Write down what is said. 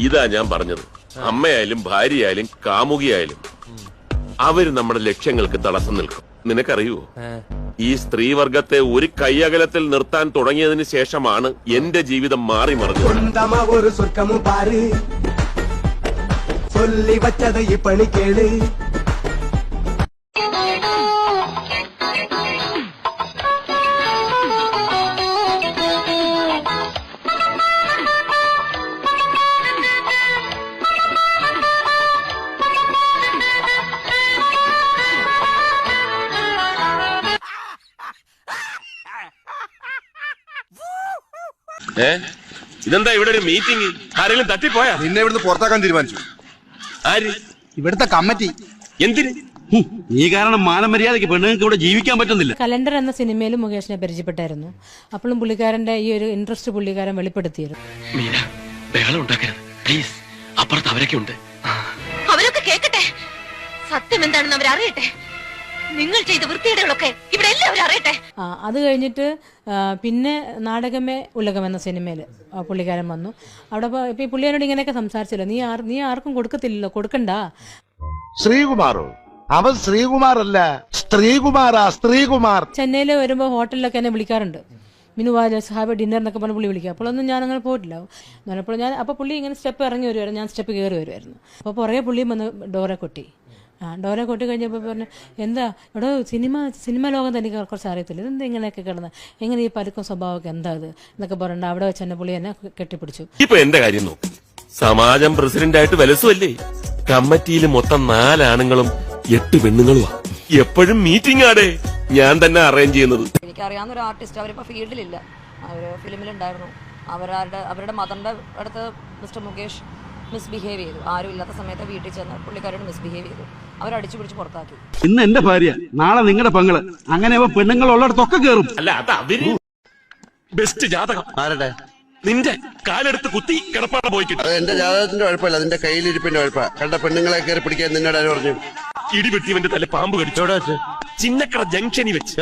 ഇതാ ഞാൻ പറഞ്ഞത്. അമ്മയായാലും ഭാര്യയായാലും കാമുകിയായാലും അവർ നമ്മുടെ ലക്ഷ്യങ്ങൾക്ക് തടസ്സം നിൽക്കും. നിനക്കറിയുവോ? ഈ സ്ത്രീവർഗത്തെ ഒരു കൈയകലത്തിൽ നിർത്താൻ തുടങ്ങിയതിന് ശേഷമാണ് എന്റെ ജീവിതം മാറി മറിഞ്ഞത്. ഏ? ഇതെന്താ ഇവിടെ ഒരു മീറ്റിംഗ് ആരെങ്കിലും തട്ടിപ്പോയാ? നിന്നെ ഇവിടുന്ന് പുറത്താക്കാൻ തീരുമാനിച്ചു. ആര്? ഇവിടുത്തെ കമ്മിറ്റി. എന്തിന്? നീ കാരണം മാനമര്യാദയ്ക്ക് പെണ്ണുങ്ങൾക്ക് ഇവിടെ ജീവിക്കാൻ പറ്റുന്നില്ല. കലണ്ടർ എന്ന സിനിമയിൽ മുകേഷിനെ പരിചയപ്പെട്ടായിരുന്നു. അപ്പോഴും പുള്ളിക്കാരന്റെ ഈ ഒരു ഇൻട്രസ്റ്റ് പുള്ളിക്കാരൻ വെളിപ്പെടുത്തിയിരുന്നു. മീന ബഹളം ഉണ്ടാക്കരുത്. പ്ലീസ് അപ്പുറത്ത് അവരൊക്കെ ഉണ്ട്. അവരൊക്കെ കേക്കട്ടെ. സത്യം എന്താണെന്ന് അവരറിയട്ടെ. നിങ്ങൾ ചെയ്ത വൃത്തിയുടെകളൊക്കെ അത് കഴിഞ്ഞിട്ട് പിന്നെ നാടകമേ ഉലകം എന്ന സിനിമയിൽ പുള്ളിക്കാരൻ വന്നു. അവിടെ ഇപ്പൊ ഈ പുള്ളിയാനോട് ഇങ്ങനെയൊക്കെ സംസാരിച്ചല്ലോ. നീ ആർ നീ ആർക്കും കൊടുക്കത്തില്ലല്ലോ കൊടുക്കണ്ട. ശ്രീകുമാറോ? അവൻ ശ്രീകുമാറല്ല സ്ത്രീകുമാറാ സ്ത്രീകുമാർ. ചെന്നൈയിൽ വരുമ്പോൾ ഹോട്ടലിലൊക്കെ എന്നെ വിളിക്കാറുണ്ട്. മിനു വാജ സഹാബ് ഡിന്നർ എന്നൊക്കെ പറഞ്ഞ് പുള്ളി വിളിക്കുക അപ്പോഴൊന്നും ഞാൻ അങ്ങനെ പോയിട്ടില്ല. അപ്പോൾ ഞാൻ അപ്പോൾ പുള്ളി ഇങ്ങനെ സ്റ്റെപ്പ് ഇറങ്ങി വരുമായിരുന്നു ഞാൻ സ്റ്റെപ്പ് കയറി വരുമായിരുന്നു അപ്പോൾ പുറകെ പുള്ളിയും വന്ന് ഡോറെ കൊട്ടി. ആ ഡോറെ കൊട്ടി കഴിഞ്ഞപ്പോൾ പറഞ്ഞു എന്താ ഇവിടെ സിനിമ സിനിമ ലോകം തന്നെ എനിക്ക് കുറച്ച് അറിയത്തില്ല. ഇതെന്താ ഇങ്ങനെയൊക്കെ കിടന്ന്? എങ്ങനെ ഈ പരുക്കം സ്വഭാവമൊക്കെ എന്താ ഇത്? എന്നൊക്കെ പറഞ്ഞിട്ട് അവിടെ വെച്ച് എന്നെ പുള്ളി എന്നെ കെട്ടിപ്പിടിച്ചു. ഇപ്പൊ എന്റെ കാര്യം നോക്ക്. സമാജം പ്രസിഡന്റ് ആയിട്ട് വലസുമല്ലേ കമ്മിറ്റിയിൽ മൊത്തം നാലാണുങ്ങളും എട്ട് പെണ്ണുങ്ങളുമാ എപ്പോഴും മീറ്റിംഗ് ആടേ. ഞാൻ തന്നെ അറേഞ്ച് ചെയ്യുന്നത്. എനിക്കറിയാവുന്ന ഒരു ആർട്ടിസ്റ്റ് അവരിപ്പോ ഫീൽഡിലില്ല അവർ ഫിലിമിലുണ്ടായിരുന്നു അവരുടെ അവരുടെ മദറിന്റെ അടുത്ത് മിസ്റ്റർ മുകേഷ് മിസ്ബിഹേവ് ചെയ്തു. ആരും ഇല്ലാത്ത സമയത്ത് വീട്ടിൽ ചെന്ന് പുള്ളിക്കാരോട് മിസ്ബിഹേവ് ചെയ്തു. അവരടിച്ചു പിടിച്ച് പുറത്താക്കി. ഇന്ന് എന്റെ ഭാര്യ നാളെ നിങ്ങളുടെ പങ്ങൾ. അങ്ങനെ പെണ്ണുങ്ങൾ ഉള്ളിടത്തൊക്കെ കേറും. അല്ല അത് അവർ ബെസ്റ്റ് ജാതകം. ആരുടെ? നിന്റെ കാലെടുത്ത് കുത്തി കിടപ്പാട പോയി അത് എന്റെ ജാതകത്തിന്റെ കുഴപ്പമില്ല അതിന്റെ കയ്യിലിരിപ്പിന്റെ കുഴപ്പ. കണ്ട പെണ്ണുങ്ങളെ കയറി പിടിക്കാൻ നിന്നോട് ആര് പറഞ്ഞു? ഇടിവെട്ടിവന്റെ തല പാമ്പ് കടിച്ചോടാ ചിന്നക്കട ജംഗ്ഷനിൽ വെച്ച്.